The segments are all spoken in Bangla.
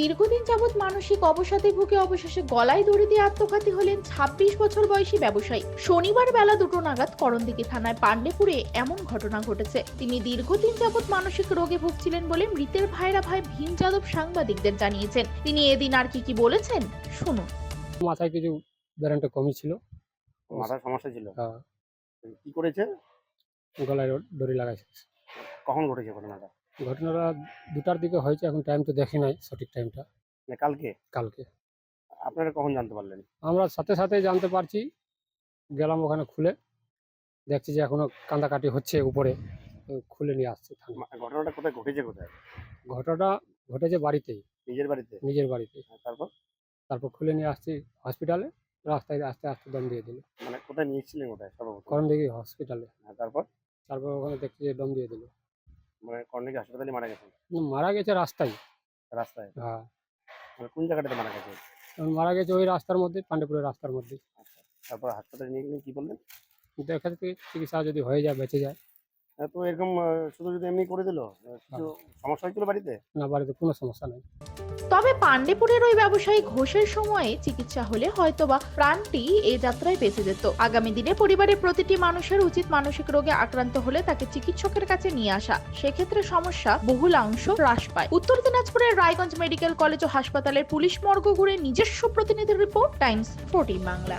দীর্ঘদিন যাবৎ মানসিক অবসাদে ভুগে অবশেষে গলায় দড়ি দিয়ে আত্মঘাতী হলেন ছাব্বিশ বছর বয়সী ব্যবসায়ী। শনিবার বেলা দুটো নাগাদ করণদিঘি থানায় পাণ্ডেপুরে এমন ঘটনা ঘটেছে। তিনি দীর্ঘদিন যাবৎ মানসিক রোগে ভুগছিলেন বলে মৃতের ভাইরা ভাই ভীম যাদব সাংবাদিকদের জানিয়েছেন। তিনি এদিন আর কি কি বলেছেন শুনুন। মাথায় কিছু ব্যারেন্টে কমই ছিল। মাথার সমস্যা ছিল? হ্যাঁ, কি করেছে? গলায় দড়ি লাগাইছে। কখন ঘটেছে ঘটনাটা? ঘটনাটা দুটার দিকে হয়েছে এখন টাইম তো দেখি নাই সঠিক টাইমটা মানে কালকে? কালকে। আপনারা কখন জানতে পারলেন? আমরা সাথে সাথে জানতে পারছি গেলাম ওখানে খুলে দেখছি যে এখনও কান্দাকাটি হচ্ছে উপরে খুলে নিয়ে আসছে ঘটনাটা কোথায় ঘটেছে কোথায়? ঘটনাটা ঘটেছে বাড়িতেই। নিজের বাড়িতে? নিজের বাড়িতে হ্যাঁ, তারপর? তারপর খুলে নিয়ে আসছি হসপিটালে রাস্তায় আস্তে আস্তে দম দিয়ে দিল। মানে কোথায় নিয়ে এসেছিলেন কোথায় করণ দেখি হসপিটালে হ্যাঁ, তারপর? তারপর ওখানে দেখছি যে দম দিয়ে দিল। মানে কর্ণিক হাসপাতালে মারা গেছেন? মারা গেছে রাস্তায়। রাস্তায়? হ্যাঁ। মানে কোন জায়গাটাতে মারা গেছে? মারা গেছে ওই রাস্তার মধ্যে পান্ডেপুরের রাস্তার মধ্যে। আচ্ছা তারপর হাসপাতালে নিয়ে গেলেন কি বললেন? দেখা যাচ্ছে চিকিৎসা যদি হয়ে যায় বেঁচে যায়। তো এরকম শুধু যদি এমনি করে দিল কিছু সমস্যা হয়েছিল বাড়িতে? না বাড়িতে কোনো সমস্যা নেই। তবে পান্ডেপুরের ওই ব্যবসায়ী ঘোষের সময়ে চিকিৎসা হলে হয়তোবা প্রাণটি এই যাত্রায় বেঁচে যেত। আগামী দিনে পরিবারের প্রতিটি মানুষের উচিত মানসিক রোগে আক্রান্ত হলে তাকে চিকিৎসকের কাছে নিয়ে আসা। সেক্ষেত্রে সমস্যা বহুলাংশ হ্রাস পায়। উত্তর দিনাজপুরের রায়গঞ্জ মেডিকেল কলেজ ও হাসপাতালের পুলিশ মর্গ ঘুরে নিজস্ব প্রতিনিধির রিপোর্ট টাইমস ফোর্টিন বাংলা।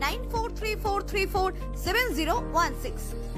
9434347016.